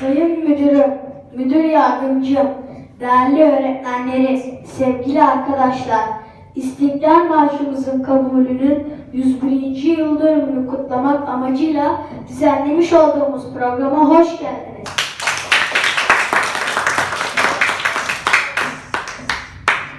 Sayın Müdürüm, Müdür Yardımcım, değerli öğretmenlerim, sevgili arkadaşlar, İstiklal Marşımızın kabulünün 101. yıl dönümünü kutlamak amacıyla düzenlemiş olduğumuz programa hoş geldiniz.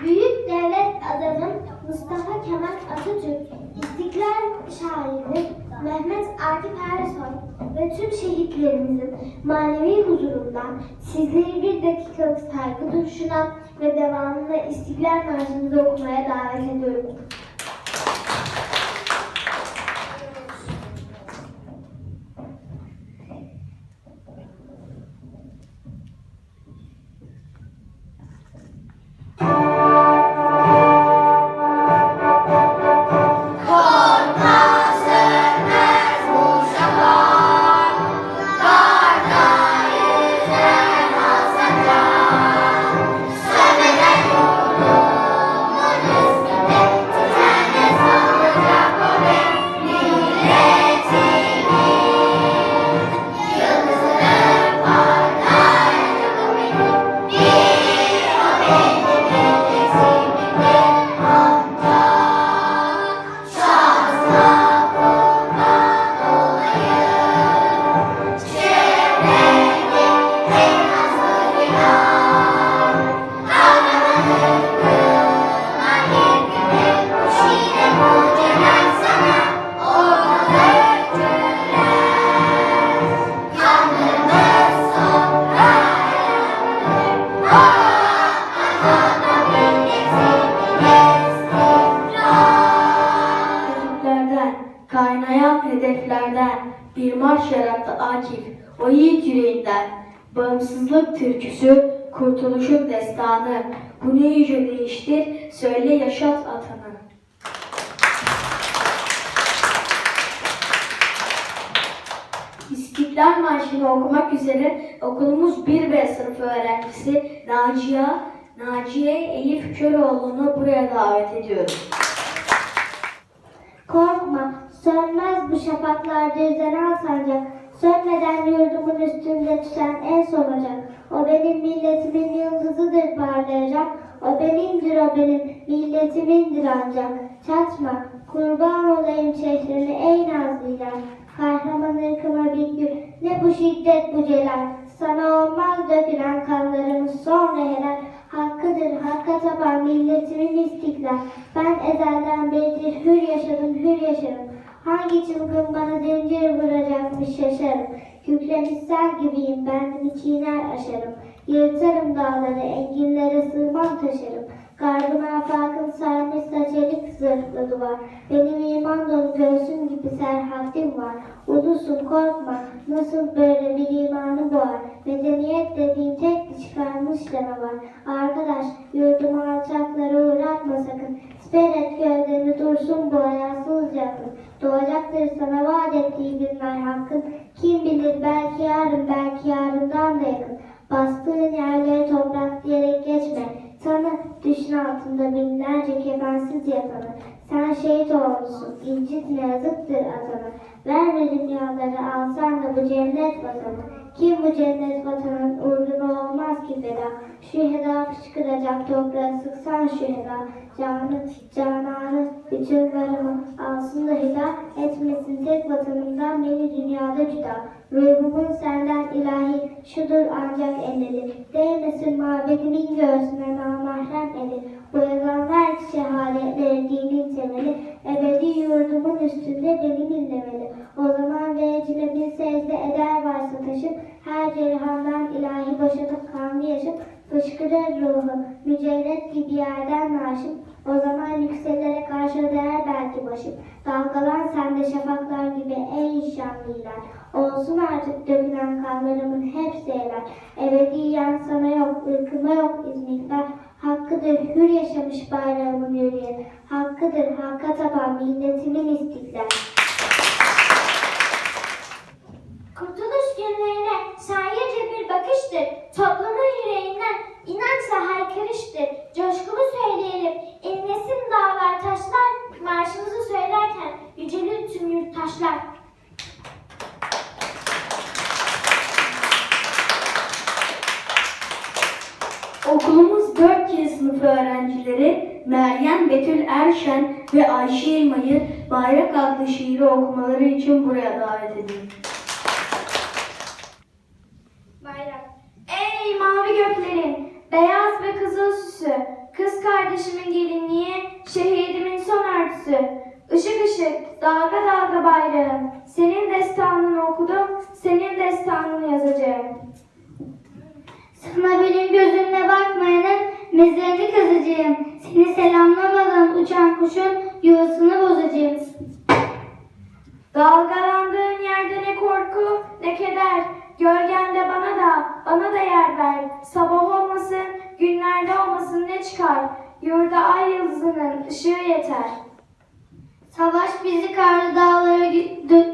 Büyük devlet adamı Mustafa Kemal Atatürk, İstiklal şairi Mehmet Akif Ersoy ve tüm şehitlerimizin manevi huzurundan sizleri bir dakikalık saygı duruşuna ve devamında İstiklal Marşımızı okumaya davet ediyorum. Destanı. Bu ne yüce değiştir, söyle yaşat atanı. İstiklal Marşı'nı okumak üzere okulumuz 1B sınıfı öğrencisi Naciye, Naciye Elif Köroğlu'nu buraya davet ediyorum. Korkma, sönmez bu şafaklarda yüzen al sancak. Sönmeden yurdumun üstünde tüten en son ocak. O benim milletimin yıldızıdır parlayacak. O benimdir o benim milletimindir ancak. Çatma, kurban olayım çehreni ey nazlılar. Kahraman ırkıma bir gün, ne bu şiddet bu celal. Sana olmaz dökülen kanlarımız sonra helal. Hakkıdır, hakka tapan milletimin istiklal. Ben ezelden beridir hür yaşadım, hür yaşarım. Hangi çılgın bana zincir vuracakmış şaşarım. Kükremiş sel gibiyim, bendimi çiğner aşarım. Yırtarım dağları, enginlere sığmam taşırım. Garbın afakın sarmışsa çelik zırhlı duvar. Benim iman dolu göğsüm gibi serhaftim var. Ulusun korkma, nasıl böyle bir imanı boğar. Medeniyet dediğin tek diş kalmış canavar. Arkadaş, yurdumu alçaklara uğratma sakın. Siper et gövdeni dursun bu ayarsız yakın. Doğacaktır sana vaat ettiği günler hakkın. Kim bilir belki yarın, belki yarından da yakın. Bastığın yerlere toprak diyerek geçme. Tanı düşün altında binlerce kefensiz yatanı. Sen şehit olmuşsun, incitme yazıktır atanı. Verme dünyaları alsan da bu cennet vatanı. Kim bu cennet vatanın uğruna olmaz ki feda. Şu heda fışkıracak toprağa sıksan şu heda. Canı, cananı, bütün varımı alsın da hida. Etmesin tek vatanımdan beni dünyada cüda. Ruhumun senden ilahi şudur ancak elleri. Değmesin mabedimin göğsüne namahrem eli. Ezanlar şehadetleri dinin temeli. Ebedi yurdumun üstünde beni dinlemeli. O zaman vecile bir secde eder varsa taşıp her cerhandan ilahi boşanıp kanlı yaşıp fışkırır ruhu. Mücerret gibi yerden naşıp o zaman yükseklere karşı değer belki başım. Dalgalan sende şafaklar gibi ey şanlı iler. Olsun artık dökülen kanlarımın hepsi eler. Ebediyen sana yok, ırkıma yok İzmitler. Hakkıdır hür yaşamış bayrağımın yürüyen. Hakkıdır hakka taban milletimin istiklal. Ayşe İlmay'ı Bayrak adlı şiiri okumaları için buraya davet ediyorum. Dalgalandığın yerde ne korku ne keder. Gölgende bana da, bana da yer ver. Sabah olmasın, günlerde olmasın ne çıkar. Yurda ay yıldızının ışığı yeter. Savaş bizi karlı dağlara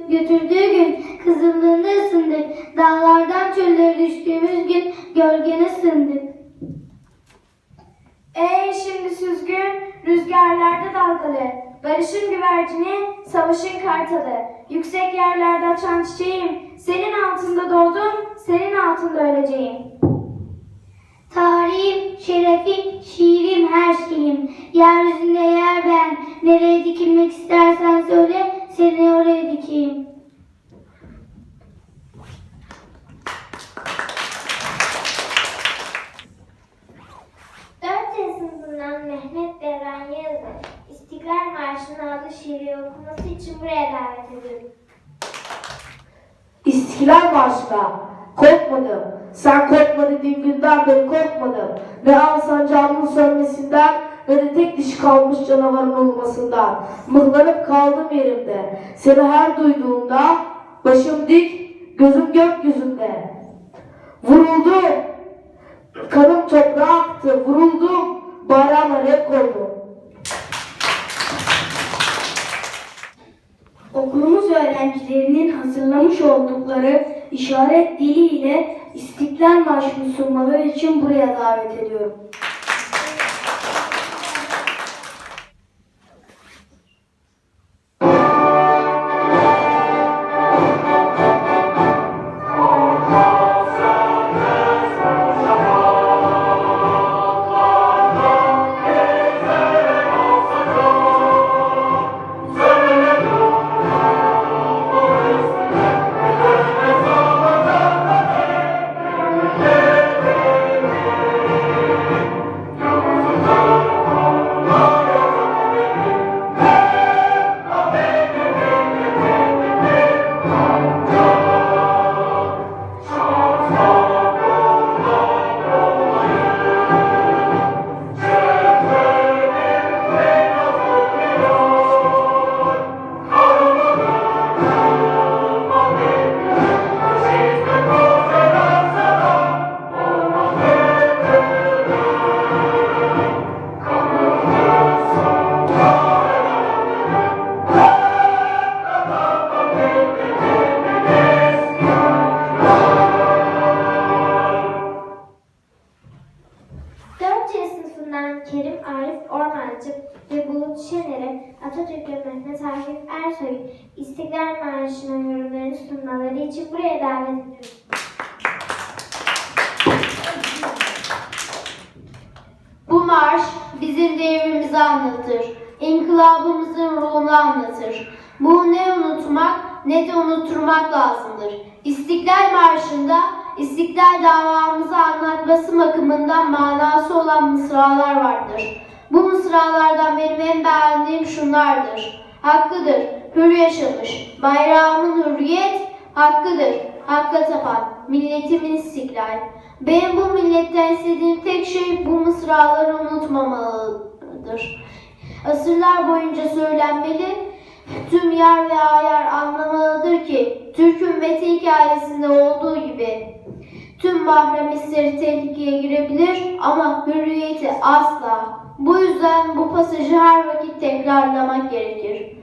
götürdüğü gün kızıldığında ısındık. Dağlardan çöllere düştüğümüz gün gölgene sığındık. Ey şimdi süzgün, rüzgarlarda dalgalı, barışın güvercini, savaşın kartalı, yüksek yerlerde açan çiçeğim, senin altında doğdum, senin altında öleceğim. Tarihim, şerefim, şiirim, her şeyim. Yeryüzünde yer ben, nereye dikilmek istersen söyle, seni oraya dikeyim. Adlı şiiri okuması için buraya davet ediyorum. İstiklal Marşı'na korkmadım. Sen korkma dediğin günden beri korkmadım. Ne al sönmesinden ne de tek dişi kalmış canavarın olmasından. Mıhlanıp kaldım yerimde. Seni her duyduğumda başım dik, gözüm gökyüzünde. Vuruldum. Kanım toprağa aktı. Vuruldum. İşaret diliyle İstiklal Marşı'nı sunmaları için buraya davet ediyorum. Bizim devrimizi anlatır. İnkılabımızın ruhunu anlatır. Bu ne unutmak ne de unutturmak lazımdır. İstiklal Marşı'nda İstiklal davamızı anlatması bakımından manası olan mısralar vardır. Bu mısralardan benim en beğendiğim şunlardır. Hakkıdır, hür yaşamış, bayrağımın hürriyet, hakkıdır, hakka tapan, milletimin istiklal. Benim bu milletten istediğim tek şey bu mısraları unutmamalıdır. Asırlar boyunca söylenmeli, tüm yar ve ayar anlamalıdır ki Türk ümmeti hikayesinde olduğu gibi tüm mahrem hisleri tehlikeye girebilir ama hürriyeti asla. Bu yüzden bu pasajı her vakit tekrarlamak gerekir.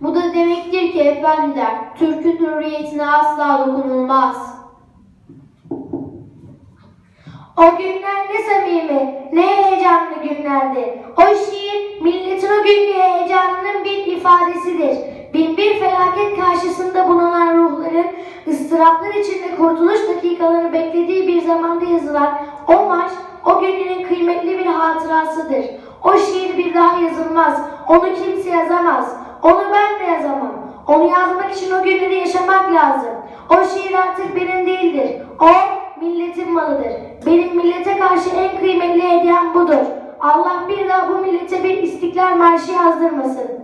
Bu da demektir ki efendiler, Türk'ün hürriyetine asla dokunulmaz. O günler ne samimi, ne heyecanlı günlerdi. O şiir milletin o günkü heyecanının bir ifadesidir. Bin bir felaket karşısında bulunan ruhların ıstıraplar içinde kurtuluş dakikalarını beklediği bir zamanda yazılan o marş o günlerin kıymetli bir hatırasıdır. O şiir bir daha yazılmaz. Onu kimse yazamaz. Onu ben de yazamam. Onu yazmak için o günleri yaşamak lazım. O şiir artık benim değildir. O milletin malıdır. Benim millete karşı en kıymetli hediyem budur. Allah bir daha bu millete bir istiklal marşı yazdırmasın.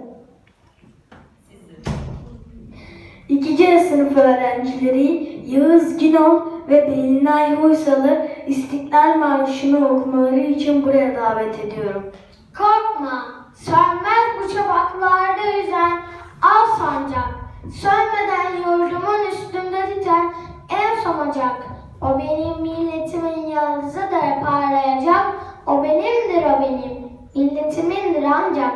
İkinci sınıf öğrencileri Yağız Günol ve Belinay Huysal'ı İstiklal Marşı'nı okumaları için buraya davet ediyorum. Korkma, sönmez bu çabaklarda yüzen al sancak. Sönmeden yurdumun üstünde titen en son ocak. O benim milletimin yıldızıdır parlayacak. O benimdir o benim, milletimindir ancak.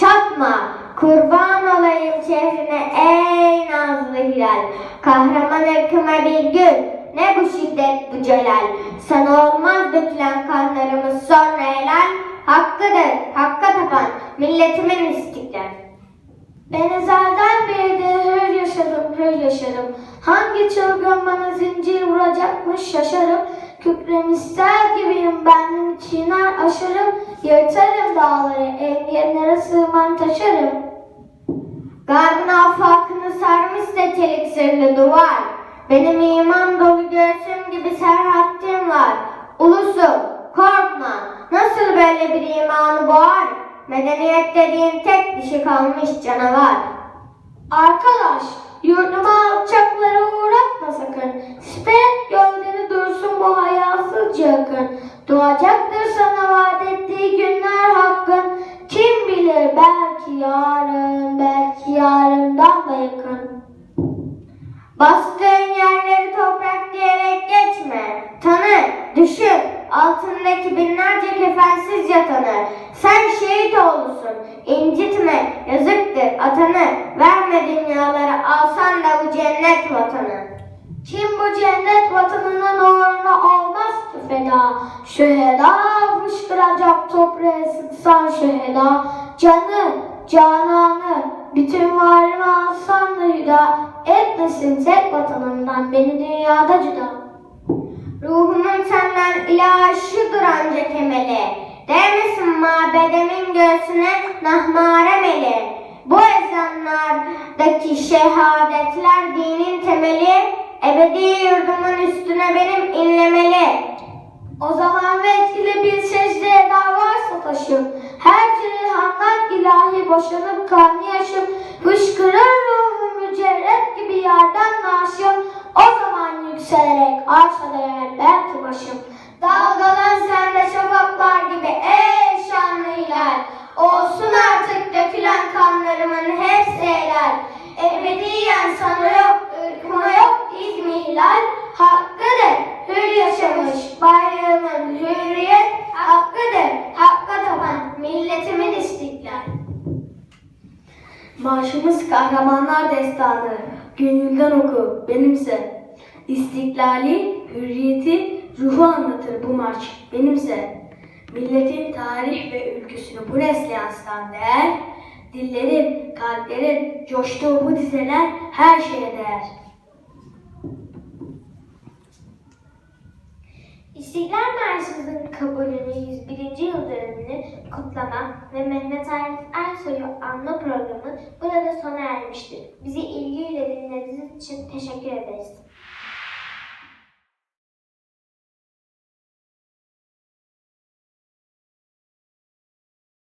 Şapma, kurban olayım şehrine ey nazlı hilal. Kahraman ırkıma bir gül, ne bu şiddet bu celal. Sana olmaz dökülen kanlarımız sonra helal. Hakkıdır, hakka tapan milletimin istiklal. Ben ezelden beri hür yaşadım, hür yaşarım. Hangi çılgın bana zincir vuracakmış şaşarım. Kükremişsel gibiyim bendim çiğner aşarım. Yırtarım dağları, engelleri sığmam taşarım. Garbın afakını sarmışsa çelik sırlı duvar. Benim iman dolu göğsüm gibi serhattim var. Ulusum, korkma, nasıl böyle bir imanı boğar? Medeniyet dediğin tek dişi kalmış canavar. Arkadaş, yurduma alçaklara uğratma sakın. Siper gövdeni dursun bu hayasızca yakın. Doğacaktır sana vaat ettiği günler hakkın. Kim bilir belki yarın, belki yarından da yakın. Bastığın yerleri toprak diyerek geçme. Tanı, düşün. Altındaki binlerce kefensiz yatanı. Sen şehit oğlusun. incitme, yazıktır atanı. Verme dünyaları, alsan da bu cennet vatanı. Kim bu cennet vatanının uğruna olmaz ki feda? Şüheda toprağa sıksan şüheda. Canı, cananı, bütün varlığımı alsan da hüda. Etmesin tek vatanımdan beni dünyada cüda. Ruhumun senden ilaşıdır ancak emeli. Değmesin mabedemin göğsüne nahmarem eli. Bu ezanlardaki şehadetler dinin temeli. Ebedi yurdumun üstüne benim inlemeli. O zaman secdeye taşım. Her cihandan ilahi boşanıp yaşım. Fışkırır ruhum mücerret gibi yerden naşım. O zaman yükselerek arşa değer belki başım. Dalgalan sen de şafaklar gibi ey şanlı hilal. Olsun artık dökülen kanlarımın hepsi helal. Ebediyen sana yok, ırkıma yok izmihlal. Hakkıdır, hür yaşamış bayrağımın hürriyet hakkıdır. Hakka tapan milletimin istiklal. Marşımız kahramanlar destanı. Gönülden oku, benimse. İstiklali, hürriyeti, ruhu anlatır bu marş, benimse. Milletin tarih ve ülküsünü bu nesle yansıtan değer, dillerin, kalplerin coştuğu bu dizeler her şeye değer. İstiklal Marşımızın kabulünün 101. yıl dönümünü kutlama ve Mehmet Arif Ersoy'u anma programı burada sona ermiştir. Bizi ilgiyle dinlediğiniz için teşekkür ederiz.